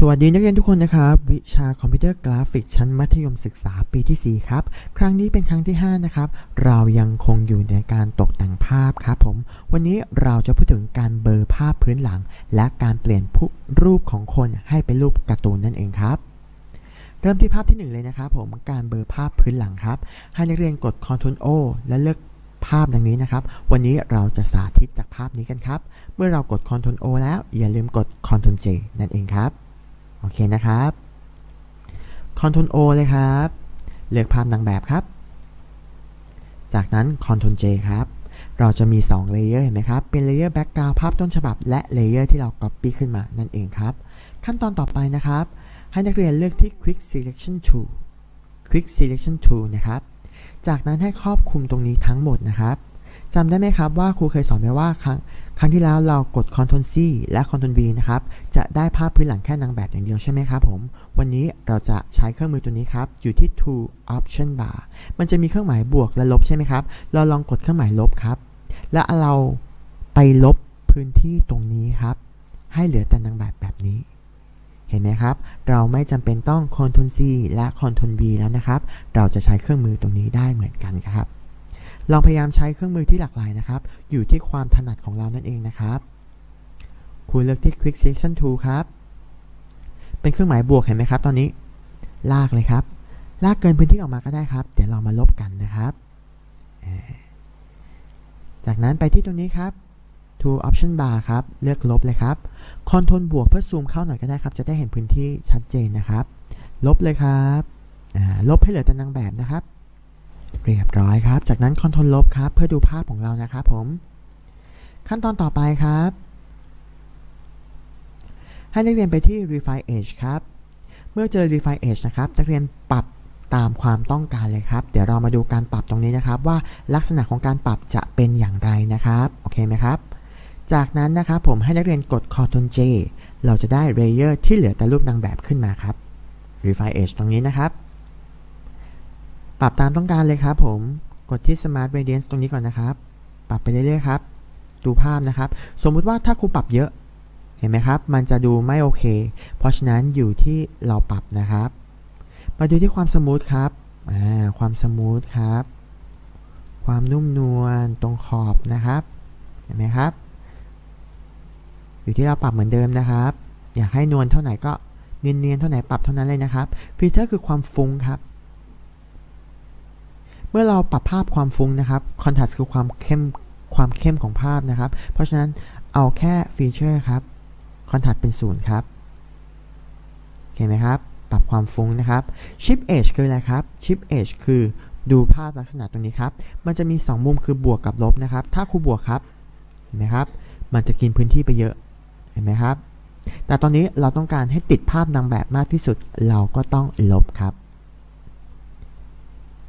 สวัสดีนักเรียนทุกคนนะครับ วิชาคอมพิวเตอร์กราฟิกชั้นมัธยมศึกษาปีที่ 4 ครับ ครั้งนี้เป็นครั้งที่ 5 นะครับ เรายังคงอยู่ในการตกแต่งภาพครับผม วันนี้เราจะพูดถึงการเบลอร์ภาพพื้นหลัง และการเปลี่ยนผู้รูปของคนให้เป็นรูปการ์ตูนนั่นเองครับเริ่มที่ภาพที่ 1 เลยนะครับผมการเบลอร์ภาพพื้นหลังครับ ให้นักเรียนกด Ctrl O และเลือกภาพดังนี้นะครับ วันนี้เราจะสาธิตจากภาพนี้กันครับ เมื่อเรากด Ctrl O แล้วอย่าลืมกด Ctrl J นั่นเองครับ โอเคนะครับ Ctrl O เลยครับ เลือกภาพนางแบบครับ จากนั้น Ctrl J ครับ เราจะมี 2 เลเยอร์เห็นไหมครับ เป็นเลเยอร์แบ็กกราวภาพต้นฉบับ และเลเยอร์ที่เรา Copy ขึ้นมานั่นเองครับ ขั้นตอนต่อไปนะครับ ให้นักเรียนเลือกที่ Quick Selection Tool Quick Selection Tool นะครับ จากนั้นให้ครอบคลุมตรงนี้ทั้งหมดนะครับ จำได้ไหมครับว่าครูเคยสอนไปว่าครั้งครั้งที่แล้วเรากด Ctrl C และ Ctrl V นะครับ จะได้ภาพพื้นหลังแค่นางแบบอย่างเดียวใช่ไหมครับผม วันนี้เราจะใช้เครื่องมือตัวนี้ครับ อยู่ที่ Tool Option Bar มันจะมีเครื่องหมายบวกและลบใช่ไหมครับ เราลองกดเครื่องหมายลบครับ และเราไปลบพื้นที่ตรงนี้ครับ ให้เหลือแต่นางแบบแบบนี้ เห็นไหมครับ เราไม่จำเป็นต้อง Ctrl C และ Ctrl V แล้วนะครับ เราจะใช้เครื่องมือตรงนี้ได้เหมือนกันครับ ลองพยายามใช้เครื่องมือที่หลากหลายนะครับ อยู่ที่ความถนัดของเรานั่นเองนะครับครูเลือกที่ Quick Selection Tool ครับ เป็นเครื่องหมายบวกเห็นไหมครับ ตอนนี้ ลากเลยครับ ลากเกินพื้นที่ออกมาก็ได้ครับ เดี๋ยวเรามาลบกันนะครับ จากนั้นไปที่ตรงนี้ครับ Tool Option Bar ครับ เลือกลบเลยครับ Ctrl บวกเพื่อซูมเข้าหน่อยก็ได้ครับ จะได้เห็นพื้นที่ชัดเจนนะครับ ลบเลยครับ ลบให้เหลือแต่นางแบบนะครับ เรียบร้อยครับ จากนั้น Ctrl ลบครับ เพื่อดูภาพของเรานะครับผม ขั้นตอนต่อไปครับ ให้นักเรียนไปที่ Refine Edge ครับ เมื่อเจอ Refine Edge นะครับนักเรียนปรับตามความต้องการเลยครับ เดี๋ยวเรามาดูการปรับตรงนี้นะครับ ว่าลักษณะของการปรับจะเป็นอย่างไรนะครับ โอเคไหมครับ จากนั้นนะครับผมให้นักเรียนกด Ctrl J เราจะได้ Layer ที่เหลือแต่รูปนางแบบขึ้นมาครับ Refine Edge ตรงนี้นะครับ ปรับตามต้องการเลยครับผมกดที่ Smart Radiance ตรงนี้ก่อนนะครับ ปรับไปเรื่อยๆครับ ดูภาพนะครับ สมมุติว่าถ้าครูปรับเยอะเห็นไหมครับ มันจะดูไม่โอเค เพราะฉะนั้นอยู่ที่เราปรับนะครับ มาดูที่ความสมูทครับความสมูทครับ ความนุ่มนวลตรงขอบนะครับ เห็นไหมครับ อยู่ที่เราปรับเหมือนเดิมนะครับ อยากให้นวลเท่าไหร่ก็เนียนๆเท่าไหร่ปรับเท่านั้นเลยนะครับ ฟีเจอร์คือความฟุ้งครับ เมื่อเราปรับภาพความฟุ้งนะครับคอนทสต์คือความเข้มความเข้มของภาพนะครับ เพราะฉะนั้นเอาแค่ฟีเจอร์ครับคอนทสต์เป็นศูนย์ครับเห็นไหมครับ ปรับความฟุ้งนะครับ Shift Edge คืออะไรครับ Shift Edge คือดูภาพลักษณะตรงนี้ครับ มันจะมี 2 มุมคือบวกกับลบนะครับ ถ้าครูบวกครับ เห็นไหมครับ มันจะกินพื้นที่ไปเยอะ เห็นไหมครับ แต่ตอนนี้เราต้องการให้ติดภาพนางแบบมากที่สุด เราก็ต้องลบครับ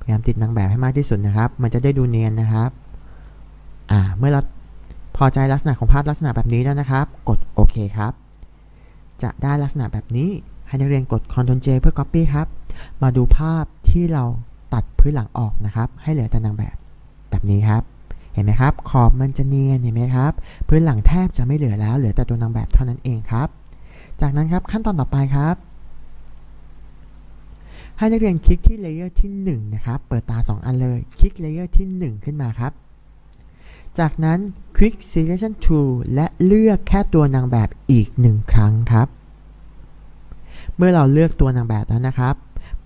ยายามติดนางแบบให้มากที่สุดนะครับ มันจะได้ดูเนียนนะครับอ่าเมื่อเราพอใจลักษณะของภาพลักษณะแบบนี้แล้วนะครับ กดโอเคครับ จะได้ลักษณะแบบนี้ให้นักเรียนกด Ctrl J เพื่อ Copy ครับ มาดูภาพที่เราตัดพื้นหลังออกนะครับ ให้เหลือแต่นางแบบแบบนี้ครับ เห็นไหมครับ ขอบมันจะเนียนเห็นไหมครับ พื้นหลังแทบจะไม่เหลือแล้ว เหลือแต่ตัวนางแบบเท่านั้นเองครับ จากนั้นครับขั้นตอนต่อไปครับ ให้นักเรียนคลิกที่เลเยอร์ที่1นะครับ เปิดตา 2 อันเลย คลิกเลเยอร์ที่ 1 ขึ้นมาครับ จากนั้น Quick Selection Tool และเลือกแค่ตัวนางแบบอีก 1 ครั้งครับ เมื่อเราเลือกตัวนางแบบแล้วนะครับ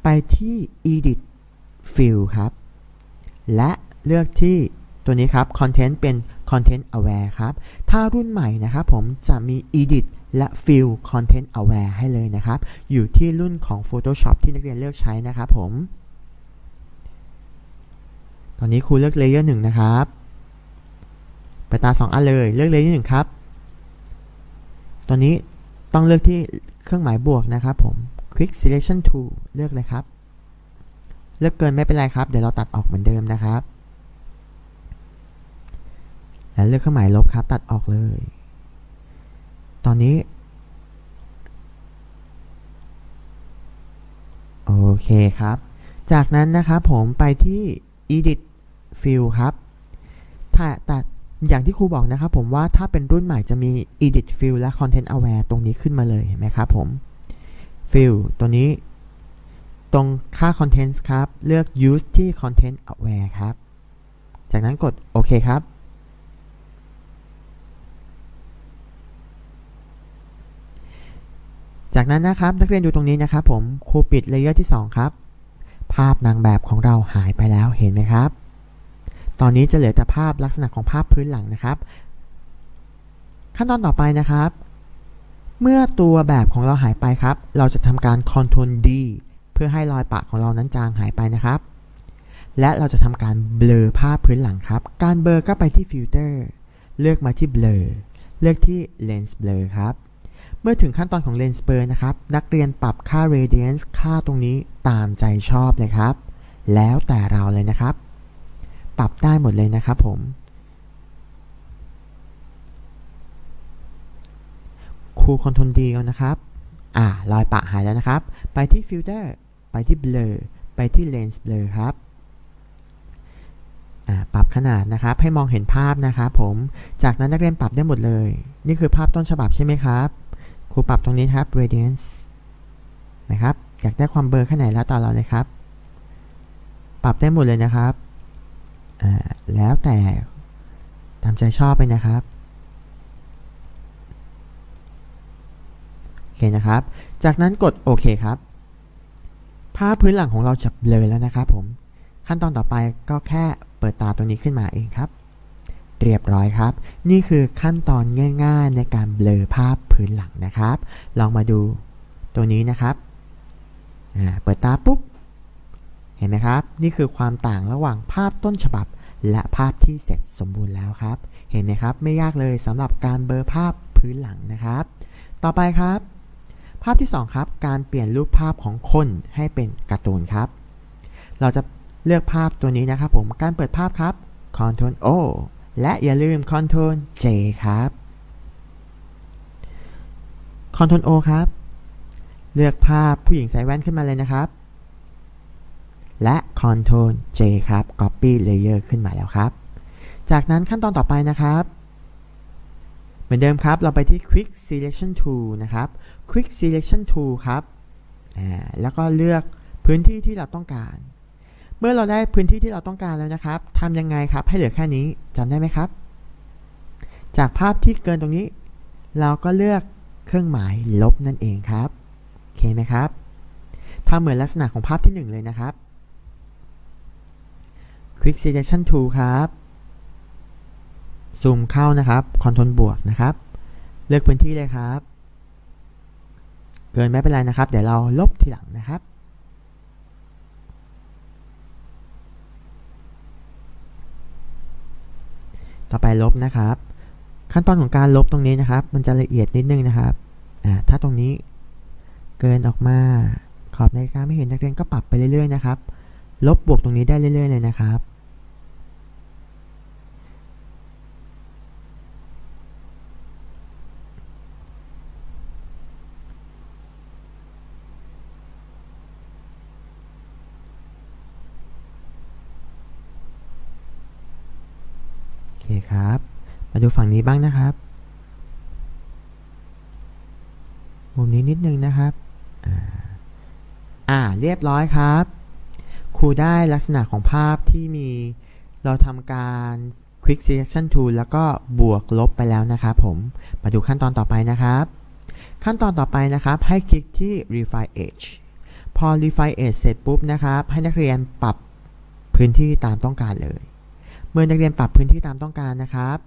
ไปที่ Edit Fill ครับ และเลือกที่ตัวนี้ครับ Content เป็น Content Aware ครับ ถ้ารุ่นใหม่นะครับผมจะมี Edit และ Fill Content Aware ให้เลยนะครับ อยู่ที่รุ่นของ Photoshop ที่นักเรียนเลือกใช้นะครับผม ตอนนี้ครูเลือก Layer 1นะครับ ไปตา 2 อันเลย เลือก Layer 1ครับ ตอนนี้ต้องเลือกที่เครื่องหมายบวกนะครับผม Quick Selection Tool เลือกเลยครับ เลือกเกินไม่เป็นไรครับ เดี๋ยวเราตัดออกเหมือนเดิมนะครับ แล้วเลือกเครื่องหมายลบครับ ตัดออกเลย ตอนนี้โอเคครับ จากนั้นนะครับผมไปที่ edit fill ครับถ้าแต่อย่างที่ครูบอกนะครับผมว่าถ้าเป็นรุ่นใหม่จะมี edit fill และ content aware ตรงนี้ขึ้นมาเลยเห็นไหมครับผม fill ตัวนี้ ตรงค่า contents ครับ เลือก use ที่ content aware ครับ จากนั้นกดโอเคครับ จากนั้นนะครับนักเรียนดูตรงนี้นะครับผมครูปิดเลเยอร์ที่ 2 ครับ ภาพนางแบบของเราหายไปแล้วเห็นไหมครับ ตอนนี้จะเหลือแต่ภาพลักษณะของภาพพื้นหลังนะครับ ขั้นตอนต่อไปนะครับ เมื่อตัวแบบของเราหายไปครับ เราจะทำการ Ctrl D เพื่อให้รอยปะของเรานั้นจางหายไปนะครับ และเราจะทำการเบลอภาพพื้นหลังครับ การเบลอก็ไปที่ฟิลเตอร์เลือกมาที่เบลอเลือกที่ Lens Blur ครับ เมื่อถึงขั้นตอนของ Lens Blur นะครับ นักเรียนปรับค่า Radiance ค่าตรงนี้ตามใจชอบเลยครับ แล้วแต่เราเลยนะครับ ปรับได้หมดเลยนะครับผม ครูคอนโทรลดีนะครับ อ่ารอยปะหายแล้วนะครับ ไปที่ฟิลเตอร์ ไปที่ Blur ไปที่ Lens Blur ครับอ่าปรับขนาดนะครับ ให้มองเห็นภาพนะครับผม จากนั้นนักเรียนปรับได้หมดเลย นี่คือภาพต้นฉบับใช่ไหมครับ ครูปรับตรงนี้ครับ Radiance นะครับ อยากได้ความเบลอร์แค่ไหนแล้วต่อเราเลยครับ ปรับได้หมดเลยนะครับอ่าแล้วแต่ตามใจชอบไปนะครับ โอเคนะครับ จากนั้นกดโอเคครับ ภาพพื้นหลังของเราจะเบลอแล้วนะครับผม ขั้นตอนต่อไปก็แค่เปิดตาตัวนี้ขึ้นมาเองครับ เรียบร้อยครับ นี่คือขั้นตอนง่ายๆในการเบลอภาพพื้นหลังนะครับ ลองมาดูตัวนี้นะครับเปิดตาปุ๊บ เห็นไหมครับ นี่คือความต่างระหว่างภาพต้นฉบับ และภาพที่เสร็จสมบูรณ์แล้วครับ เห็นไหมครับ ไม่ยากเลยสำหรับการเบลอภาพพื้นหลังนะครับ ต่อไปครับ ภาพที่ 2 ครับ การเปลี่ยนรูปภาพของคนให้เป็นการ์ตูนครับ เราจะเลือกภาพตัวนี้นะครับผม การเปิดภาพครับ Ctrl O และอย่าลืม Ctrl J ครับ Ctrl O ครับ เลือกภาพผู้หญิงใส่แว่นขึ้นมาเลยนะครับ และ Ctrl J ครับ Copy Layer ขึ้นมาแล้วครับ จากนั้นขั้นตอนต่อไปนะครับ เหมือนเดิมครับ เราไปที่ Quick Selection Tool นะครับ Quick Selection Tool ครับ แล้วก็เลือกพื้นที่ที่เราต้องการ มื่อเราได้พื้นที่ที่เราต้องการแล้วนะครับทำยังไงครับให้เหลือแค่นี้จำได้ไหมครับ จากภาพที่เกินตรงนี้ เราก็เลือกเครื่องหมายลบนั่นเองครับโอเคไหมครับทำเหมือนลักษณะของภาพที่ 1 เลยนะครับ Quick Selection Tool ครับซูมเข้านะครับ Ctrl บวกนะครับ เลือกพื้นที่เลยครับ เกินไม่เป็นไรนะครับ เดี๋ยวเราลบทีหลังนะครับ ต่อไปลบนะครับ ขั้นตอนของการลบตรงนี้นะครับ มันจะละเอียดนิดนึงนะครับอ่าถ้าตรงนี้เกินออกมาขอบนาฬิกาไม่เห็นนักเรียนก็ปรับไปเรื่อยๆนะครับ ลบบวกตรงนี้ได้เรื่อย ๆ เลยนะครับ เคครับ มาดูฝั่งนี้บ้างนะครับ มุมนี้นิดนึงนะครับอ่าอ่าเรียบร้อยครับ ครูได้ลักษณะของภาพที่มีเราทำการ Quick Selection Tool แล้วก็บวกลบไปแล้วนะครับผม มาดูขั้นตอนต่อไปนะครับ ขั้นตอนต่อไปนะครับ ให้คลิกที่ Refine Edge พอ Refine Edge เสร็จปุ๊บนะครับ ให้นักเรียนปรับพื้นที่ตามต้องการเลย เมื่อนักเรียนปรับพื้นที่ตามต้องการนะครับ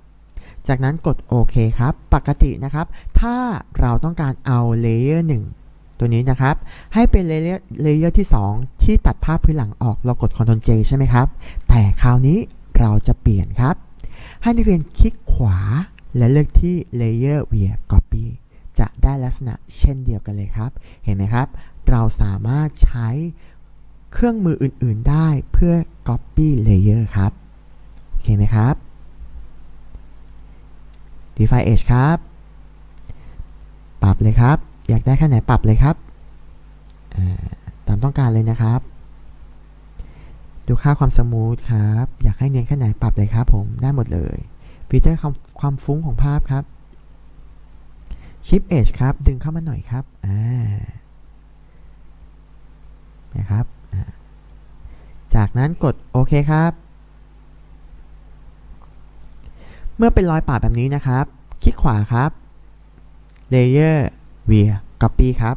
จากนั้นกดโอเคครับ ปกตินะครับ ถ้าเราต้องการเอาเลเยอร์1ตัวนี้นะครับ ให้เป็นเลเยอร์เลเยอร์ที่ 2 ที่ตัดภาพพื้นหลังออกเรากด Ctrl J ใช่ไหมครับ แต่คราวนี้เราจะเปลี่ยนครับ ให้นักเรียนคลิกขวาและเลือกที่ Layer via Copy จะได้ลักษณะเช่นเดียวกันเลยครับ เห็นไหมครับ เราสามารถใช้เครื่องมืออื่น ๆ ได้เพื่อ Copy Layer ครับ เคไหมครับ Define Edge ครับ ปรับเลยครับ อยากได้แค่ไหนปรับเลยครับตามต้องการเลยนะครับ ดูค่าความสมูทครับ อยากให้เนียนแค่ไหนปรับเลยครับผมได้หมดเลยฟิลเตอร์ความความฟุ้งของภาพครับ Shift Edge ครับ ดึงเข้ามาหน่อยครับ อ่า นะครับ จากนั้นกดโอเคครับ เมื่อเป็นรอยปาดแบบนี้นะครับ คลิกขวาครับ Layer via Copy ครับ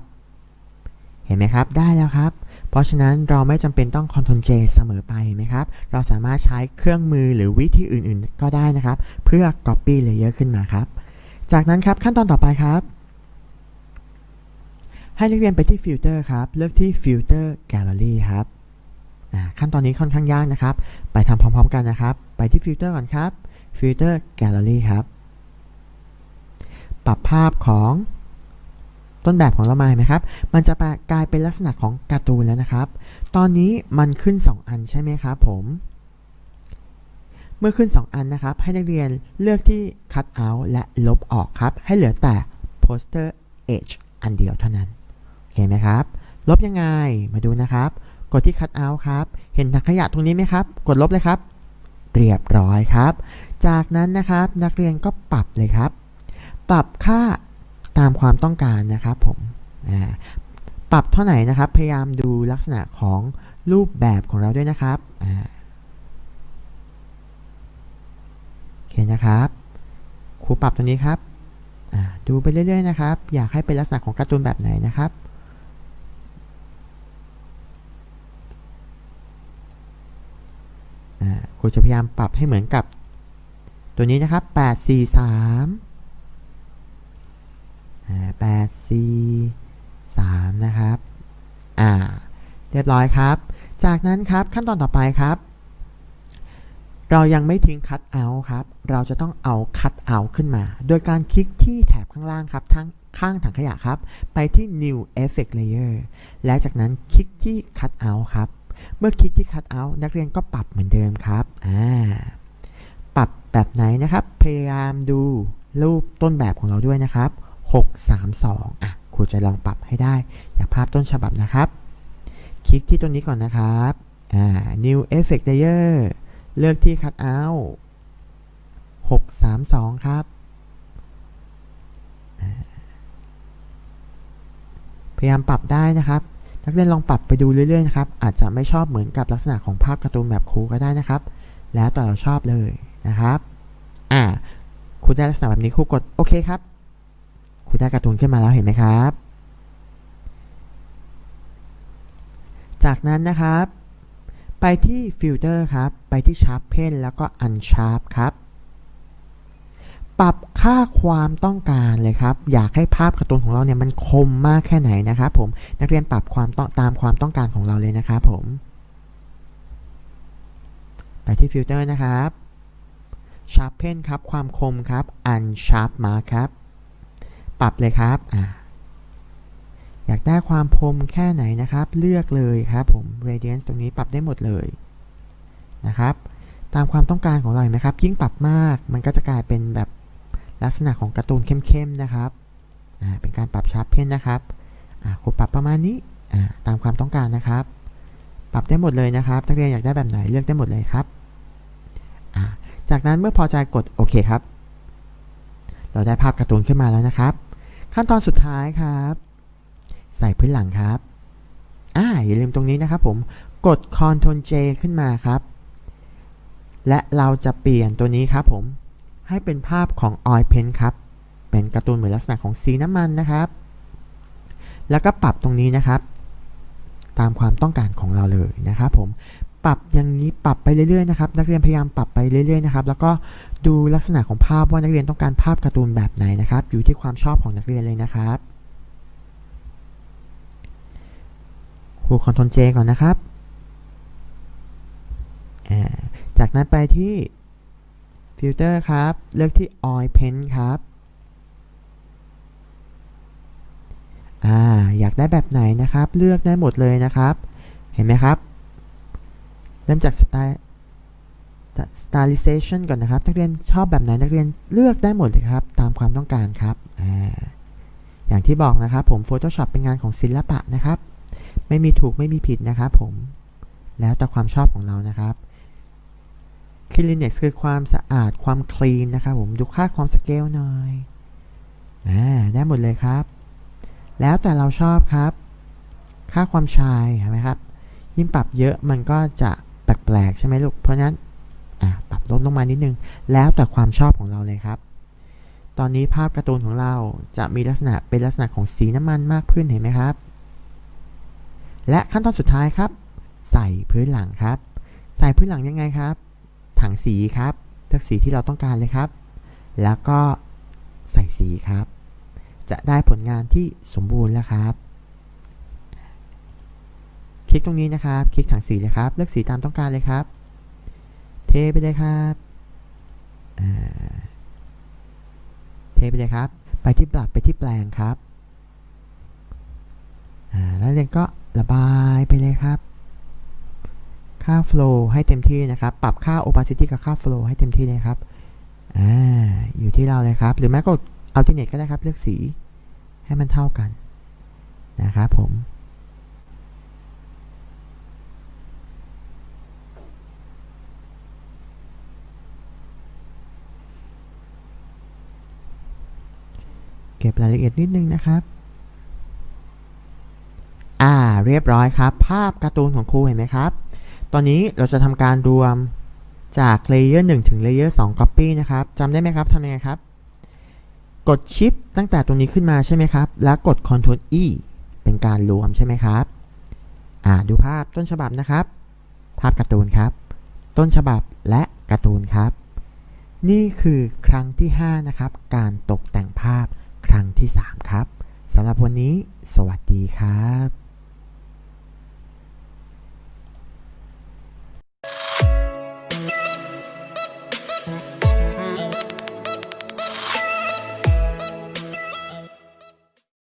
เห็นไหมครับ ได้แล้วครับ เพราะฉะนั้นเราไม่จำเป็นต้อง Ctrl J เสมอไปเห็นไหมครับ เราสามารถใช้เครื่องมือหรือวิธีอื่นๆ ก็ได้นะครับ เพื่อ Copy Layer ขึ้นมาครับ จากนั้นครับขั้นตอนต่อไปครับ ให้นักเรียนไปที่ Filter ครับ เลือกที่ Filter Gallery ครับขั้นตอนนี้ค่อนข้างยากนะครับ ไปทำพร้อม ๆ กันนะครับ ไปที่ Filter ก่อนครับ Filter Gallery ครับ ปรับภาพของต้นแบบของเรามาเห็นไหมครับ มันจะกลายเป็นลักษณะของการ์ตูนแล้วนะครับ ตอนนี้มันขึ้น 2 อันใช่ไหมครับผม เมื่อขึ้น 2 อันนะครับ ให้นักเรียนเลือกที่ cut out และลบออกครับ ให้เหลือแต่ poster edge อันเดียวเท่านั้น โอเคไหมครับ ลบยังไง มาดูนะครับ กดที่ cut out ครับ เห็นถังขยะตรงนี้ไหมครับ กดลบเลยครับ เรียบร้อยครับ จากนั้นนะครับนักเรียนก็ปรับเลยครับ ปรับค่าตามความต้องการนะครับผมปรับเท่าไหร่นะครับ พยายามดูลักษณะของรูปแบบของเราด้วยนะครับโอเคนะครับครูปรับตัวนี้ครับดูไปเรื่อยๆนะครับ อยากให้เป็นลักษณะของการ์ตูนแบบไหนนะครับครูจะพยายามปรับให้เหมือนกับ ตัวนี้นะครับ 8 4 3แปดสี่สามนะครับ อ่า เรียบร้อยครับ จากนั้นครับขั้นตอนต่อไปครับ เรายังไม่ทิ้ง cut out ครับ เราจะต้องเอา cut out ขึ้นมา โดยการคลิกที่แถบข้างล่างครับทั้งข้างถังขยะครับ ไปที่ new effect layer และจากนั้นคลิกที่ cut out ครับ เมื่อคลิกที่ cut out นักเรียนก็ปรับเหมือนเดิมครับ อ่า แบบไหนนะครับ พยายามดูรูปต้นแบบของเราด้วยนะครับ 632 อะครูจะลองปรับให้ได้ อย่างภาพต้นฉบับนะครับ คลิกที่ตัวนี้ก่อนนะครับ อ่า new effect layer เลือกที่ cut out 632 ครับ พยายามปรับได้นะครับนักเรียนลองปรับไปดูเรื่อยๆนะครับ อาจจะไม่ชอบเหมือนกับลักษณะของภาพการ์ตูนแบบครูก็ได้นะครับ แล้วแต่เราชอบเลย นะครับอ่าครูได้ลักษณะแบบนี้ครูกดโอเคครับ คุณได้การ์ตูนขึ้นมาแล้วเห็นไหมครับ จากนั้นนะครับ ไปที่ฟิลเตอร์ครับ ไปที่ Sharpen แล้วก็ Unsharp ครับ ปรับค่าความต้องการเลยครับ อยากให้ภาพการ์ตูนของเราเนี่ยมันคมมากแค่ไหนนะครับผม นักเรียนปรับความต้องตามความต้องการของเราเลยนะครับผม ไปที่ฟิลเตอร์นะครับ Sharpen ครับ ความคมครับ Unsharp Mark ครับ ปรับเลยครับออยากได้ความคมแค่ไหนนะครับ เลือกเลยครับผม radiance ตรงนี้ปรับได้หมดเลยนะครับ ตามความต้องการของเราเห็นไหมครับ ยิ่งปรับมากมันก็จะกลายเป็นแบบลักษณะของการ์ตูนเข้มๆนะครับเป็นการปรับชาร์ปเพนนะครับครูปรับประมาณนี้ตามความต้องการนะครับ ปรับได้หมดเลยนะครับนักเรียนอยากได้แบบไหนเลือกได้หมดเลยครับ จากนั้นเมื่อพอใจกดโอเคครับ เราได้ภาพการ์ตูนขึ้นมาแล้วนะครับ ขั้นตอนสุดท้ายครับ ใส่พื้นหลังครับอ่าอย่าลืมตรงนี้นะครับผมกด Ctrl J ขึ้นมาครับ และเราจะเปลี่ยนตัวนี้ครับผมให้เป็นภาพของ Oil Paint ครับ เป็นการ์ตูนเหมือนลักษณะของสีน้ำมันนะครับ แล้วก็ปรับตรงนี้นะครับ ตามความต้องการของเราเลยนะครับผม ปรับอย่างนี้ปรับไปเรื่อยๆนะครับนักเรียนพยายามปรับไปเรื่อยๆนะครับแล้วก็ดูลักษณะของภาพว่านักเรียนต้องการภาพการ์ตูนแบบไหนนะครับ อยู่ที่ความชอบของนักเรียนเลยนะครับครูคอนโทรลเจก่อนนะครับ จากนั้นไปที่ฟิลเตอร์ครับ เลือกที่ Oil Paint ครับอ่าอยากได้แบบไหนนะครับ เลือกได้หมดเลยนะครับ เห็นไหมครับ เริ่มจากสไตล์ stylization ก่อนนะครับ นักเรียนชอบแบบไหนนักเรียนเลือกได้หมดเลยครับ ตามความต้องการครับออย่างที่บอกนะครับผม Photoshop เป็นงานของศิลปะนะครับ ไม่มีถูกไม่มีผิดนะครับผม แล้วแต่ความชอบของเรานะครับ Cleanliness คือความสะอาดความคลีนนะครับผม ดูค่าความสเกลหน่อยอได้หมดเลยครับ แล้วแต่เราชอบครับ ค่าความชายเห็นไหมครับ ยิ่งปรับเยอะมันก็จะ ปลกๆใช่ไหมลูก เพราะนั้นปรับลดลงมานิดนึง แล้วแต่ความชอบของเราเลยครับ ตอนนี้ภาพการ์ตูนของเราจะมีลักษณะเป็นลักษณะของสีน้ำมันมากขึ้นเห็นไหมครับ และขั้นตอนสุดท้ายครับ ใส่พื้นหลังครับ ใส่พื้นหลังยังไงครับ ถังสีครับเลือกสีที่เราต้องการเลยครับ แล้วก็ใส่สีครับ จะได้ผลงานที่สมบูรณ์แล้วครับ คลิกตรงนี้นะครับ คลิกถังสีเลยครับ เลือกสีตามต้องการเลยครับ เทไปเลยครับเทไปเลยครับ ไปที่ปรับไปที่แปลงครับ แล้วเรียนก็ระบายไปเลยครับ ค่า flow ให้เต็มที่นะครับ ปรับค่า opacity กับค่า flow ให้เต็มที่เลยครับออยู่ที่เราเลยครับ หรือแม้กด alternate ก็ได้ครับ เลือกสีให้มันเท่ากันนะครับผม ก็บรายละเอียดนิดนึงนะครับอ่าเรียบร้อยครับ ภาพการ์ตูนของครูเห็นไหมครับ ตอนนี้เราจะทำการรวมจากเลเยอร์1ถึงเลเยอร์2 Copy นะครับจำได้ไหมครับทำยังไงครับ กดชิปตั้งแต่ตรงนี้ขึ้นมาใช่ไหมครับ แล้วกด Ctrl E เป็นการรวมใช่ไหมครับอ่าดูภาพต้นฉบับนะครับ ภาพการ์ตูนครับ ต้นฉบับและการ์ตูนครับ นี่คือครั้งที่ 5 นะครับ การตกแต่งภาพ ครั้งที่ 3 ครับสำหรับวันนี้ สวัสดีครับ